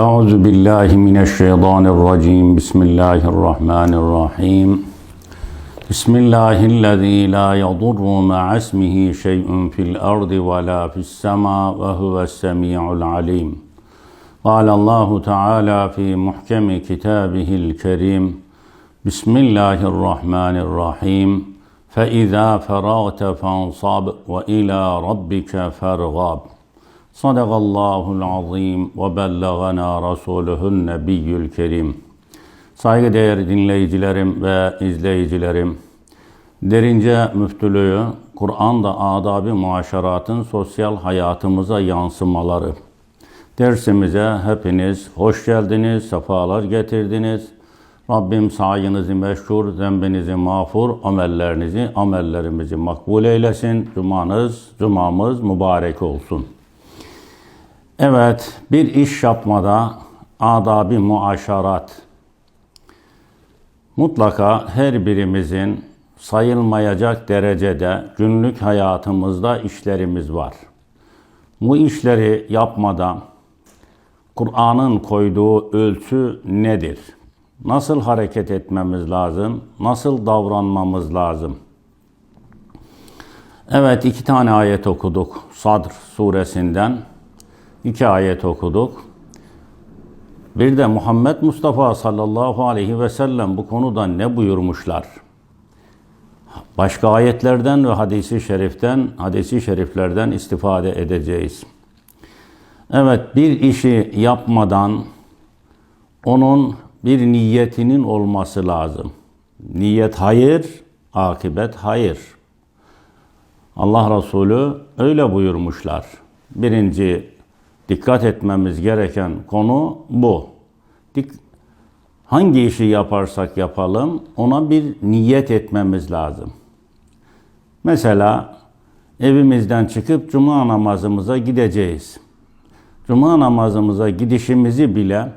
أعوذ بالله من الشيطان الرجيم. بسم الله الرحمن الرحيم. بسم الله الذي لا يضر مع اسمه شيء في الأرض ولا في السماء وهو السميع العليم. قال الله تعالى في محكم كتابه الكريم بسم الله الرحمن الرحيم. فإذا فرغت فانصب وإلى ربك فارغب. صدق الله العظيم وبلغنا رسوله النبي الكريم Saygıdeğer dinleyicilerim ve izleyicilerim, derince müftülüğü, Kur'an'da adab-ı muaşeratın sosyal hayatımıza yansımaları. Dersimize hepiniz hoş geldiniz, sefalar getirdiniz. Rabbim sayınızı meşhur, zembinizi mağfur, amellerinizi, amellerimizi makbul eylesin. Cumanız, cumamız mübarek olsun. Evet, bir iş yapmada adab-ı muaşarat mutlaka her birimizin sayılmayacak derecede günlük hayatımızda işlerimiz var. Bu işleri yapmada Kur'an'ın koyduğu ölçü nedir? Nasıl hareket etmemiz lazım? Nasıl davranmamız lazım? Evet iki tane ayet okuduk Sadr suresinden. İki ayet okuduk. Bir de Muhammed Mustafa sallallahu aleyhi ve sellem bu konuda ne buyurmuşlar? Başka ayetlerden ve hadisi şeriften, hadisi şeriflerden istifade edeceğiz. Evet, bir işi yapmadan onun bir niyetinin olması lazım. Niyet hayır, akibet hayır. Allah Resulü öyle buyurmuşlar. Birinci dikkat etmemiz gereken konu bu. Dik Hangi işi yaparsak yapalım ona bir niyet etmemiz lazım. Mesela evimizden çıkıp cuma namazımıza gideceğiz. Cuma namazımıza gidişimizi bile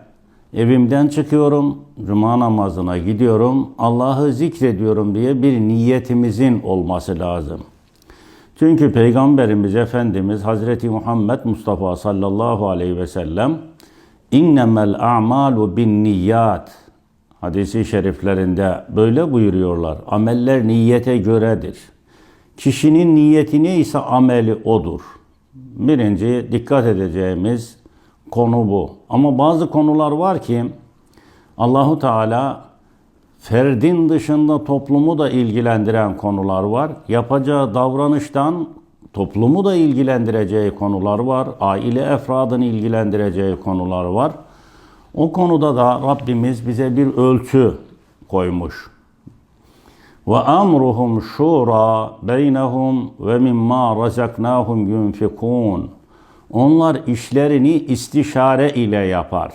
evimden çıkıyorum, cuma namazına gidiyorum, Allah'ı zikrediyorum diye bir niyetimizin olması lazım. Çünkü Peygamberimiz Efendimiz Hazreti Muhammed Mustafa sallallahu aleyhi ve sellem innemel a'malu bin niyat hadisi şeriflerinde böyle buyuruyorlar. Ameller niyete göredir. Kişinin niyeti neyse ameli odur. Birinci dikkat edeceğimiz konu bu. Ama bazı konular var ki Allahu Teala ferdin dışında toplumu da ilgilendiren konular var. Yapacağı davranıştan toplumu da ilgilendireceği konular var. Aile efradını ilgilendireceği konular var. O konuda da Rabbimiz bize bir ölçü koymuş. Ve amruhum şura beynehum ve mimma razaknahum yunfikun. Onlar işlerini istişare ile yapar.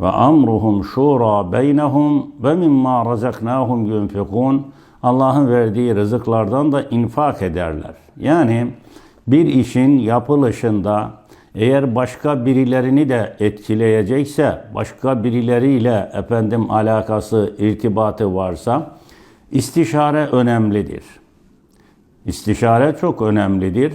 Ve amruhum şura beynehum ve mimma razaknahum yunfikun. Allah'ın verdiği rızıklardan da infak ederler. Yani bir işin yapılışında eğer başka birilerini de etkileyecekse, başka birileriyle efendim alakası, irtibatı varsa istişare önemlidir. İstişare çok önemlidir.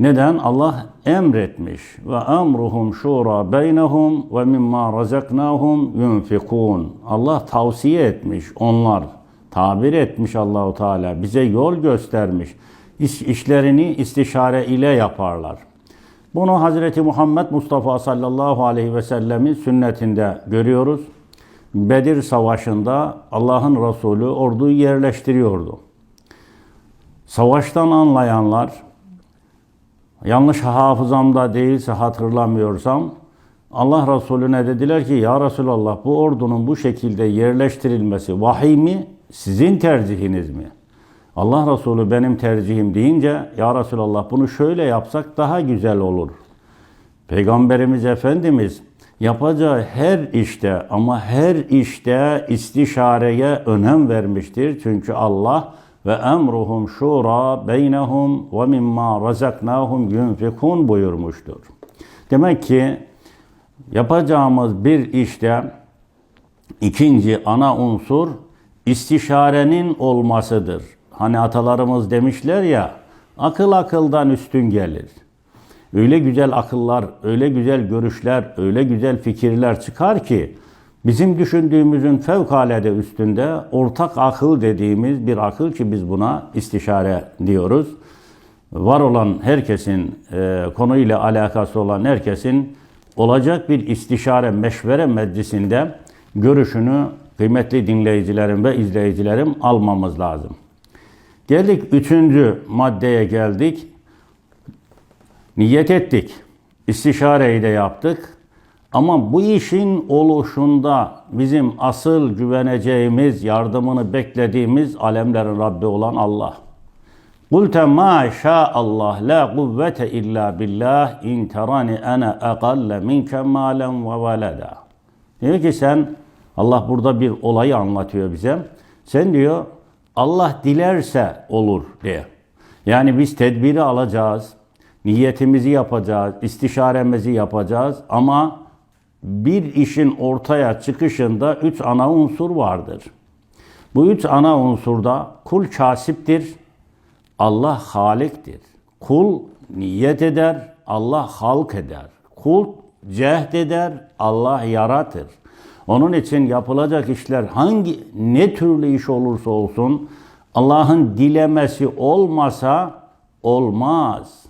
Neden? Allah emretmiş. Ve emruhum şura beynehum ve mimma razaknahum yunfikun. Allah tavsiye etmiş. Onlar tabir etmiş Allahu Teala. Bize yol göstermiş. İş, işlerini istişare ile yaparlar. Bunu Hazreti Muhammed Mustafa sallallahu aleyhi ve sellemin sünnetinde görüyoruz. Bedir Savaşı'nda Allah'ın Resulü orduyu yerleştiriyordu. Savaştan anlayanlar, yanlış hafızamda değilse hatırlamıyorsam, Allah Resulüne dediler ki ya Resulallah bu ordunun bu şekilde yerleştirilmesi vahiy mi, sizin tercihiniz mi? Allah Resulü benim tercihim deyince ya Resulallah bunu şöyle yapsak daha güzel olur. Peygamberimiz Efendimiz yapacağı her işte ama her işte istişareye önem vermiştir. Çünkü Allah ve emruhum şura beynehum ve mimma razaknahum yunfikun buyurmuştur. Demek ki yapacağımız bir işte ikinci ana unsur istişarenin olmasıdır. Hani atalarımız demişler ya, akıl akıldan üstün gelir. öyle güzel akıllar, öyle güzel görüşler, öyle güzel fikirler çıkar ki bizim düşündüğümüzün fevkalade üstünde ortak akıl dediğimiz bir akıl ki biz buna istişare diyoruz. Var olan herkesin, e, konuyla alakası olan herkesin olacak bir istişare meşvere meclisinde görüşünü kıymetli dinleyicilerim ve izleyicilerim almamız lazım. Geldik üçüncü maddeye geldik. Niyet ettik. İstişareyi de yaptık. Ama bu işin oluşunda bizim asıl güveneceğimiz, yardımını beklediğimiz alemlerin Rabbi olan Allah. Kulte ma Allah la kuvvete illa billah in terani ana aqalle minke malen ve veleda. Diyor ki sen Allah burada bir olayı anlatıyor bize. Sen diyor Allah dilerse olur diye. Yani biz tedbiri alacağız, niyetimizi yapacağız, istişaremizi yapacağız ama bir işin ortaya çıkışında üç ana unsur vardır. Bu üç ana unsurda kul kasiptir, Allah haliktir. Kul niyet eder, Allah halk eder. Kul cehd eder, Allah yaratır. Onun için yapılacak işler hangi ne türlü iş olursa olsun Allah'ın dilemesi olmasa olmaz.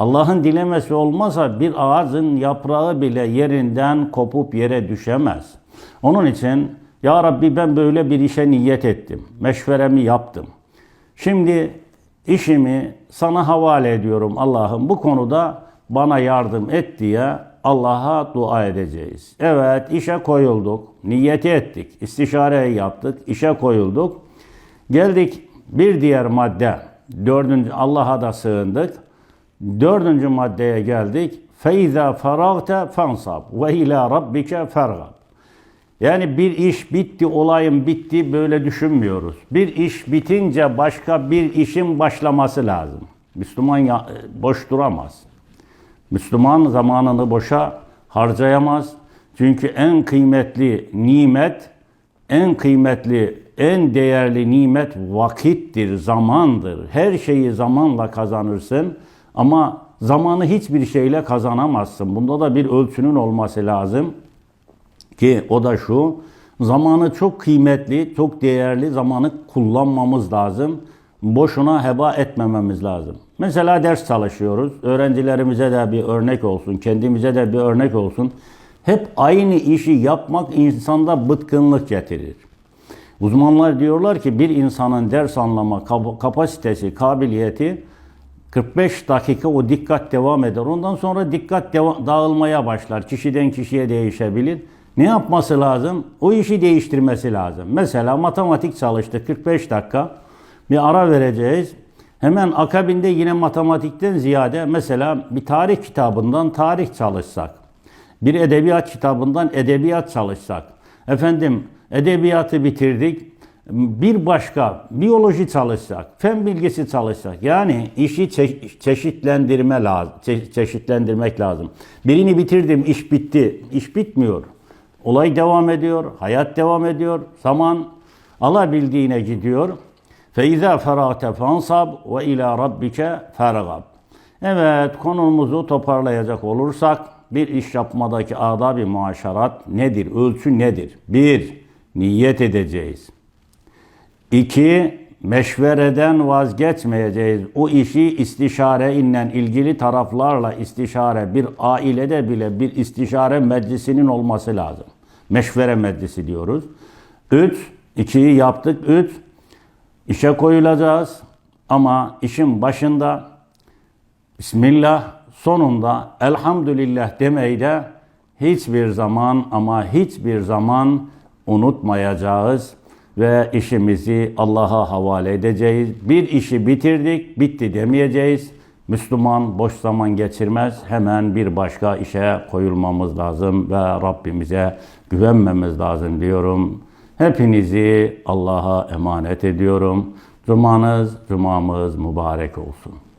Allah'ın dilemesi olmasa bir ağacın yaprağı bile yerinden kopup yere düşemez. Onun için ya Rabbi ben böyle bir işe niyet ettim. Meşveremi yaptım. Şimdi işimi sana havale ediyorum Allah'ım. Bu konuda bana yardım et diye Allah'a dua edeceğiz. Evet işe koyulduk, niyeti ettik, istişareyi yaptık, işe koyulduk. Geldik bir diğer madde, dördüncü Allah'a da sığındık. Dördüncü maddeye geldik. Feiza faragte fansab ve ila rabbike fergab. Yani bir iş bitti, olayın bitti böyle düşünmüyoruz. Bir iş bitince başka bir işin başlaması lazım. Müslüman ya, boş duramaz. Müslüman zamanını boşa harcayamaz. Çünkü en kıymetli nimet, en kıymetli, en değerli nimet vakittir, zamandır. Her şeyi zamanla kazanırsın ama zamanı hiçbir şeyle kazanamazsın. Bunda da bir ölçünün olması lazım. Ki o da şu, zamanı çok kıymetli, çok değerli, zamanı kullanmamız lazım. Boşuna heba etmememiz lazım. Mesela ders çalışıyoruz. Öğrencilerimize de bir örnek olsun, kendimize de bir örnek olsun. Hep aynı işi yapmak insanda bıtkınlık getirir. Uzmanlar diyorlar ki bir insanın ders anlama kapasitesi, kabiliyeti 45 dakika o dikkat devam eder. Ondan sonra dikkat dağılmaya başlar. Kişiden kişiye değişebilir. Ne yapması lazım? O işi değiştirmesi lazım. Mesela matematik çalıştık 45 dakika. Bir ara vereceğiz. Hemen akabinde yine matematikten ziyade mesela bir tarih kitabından tarih çalışsak. Bir edebiyat kitabından edebiyat çalışsak. Efendim edebiyatı bitirdik bir başka biyoloji çalışsak, fen bilgisi çalışsak yani işi çeşitlendirme lazım, çeşitlendirmek lazım. Birini bitirdim, iş bitti. İş bitmiyor. Olay devam ediyor, hayat devam ediyor. Zaman alabildiğine gidiyor. Feiza ferate fansab ve ila rabbike fergab. Evet, konumuzu toparlayacak olursak bir iş yapmadaki adab-ı muaşerat nedir? Ölçü nedir? Bir, niyet edeceğiz. İki, meşvereden vazgeçmeyeceğiz. O işi istişare innen ilgili taraflarla istişare bir ailede bile bir istişare meclisinin olması lazım. Meşvere meclisi diyoruz. Üç, ikiyi yaptık. Üç, işe koyulacağız ama işin başında Bismillah sonunda elhamdülillah demeyi de hiçbir zaman ama hiçbir zaman unutmayacağız ve işimizi Allah'a havale edeceğiz. Bir işi bitirdik, bitti demeyeceğiz. Müslüman boş zaman geçirmez. Hemen bir başka işe koyulmamız lazım ve Rabbimize güvenmemiz lazım diyorum. Hepinizi Allah'a emanet ediyorum. Cumanız, cumamız mübarek olsun.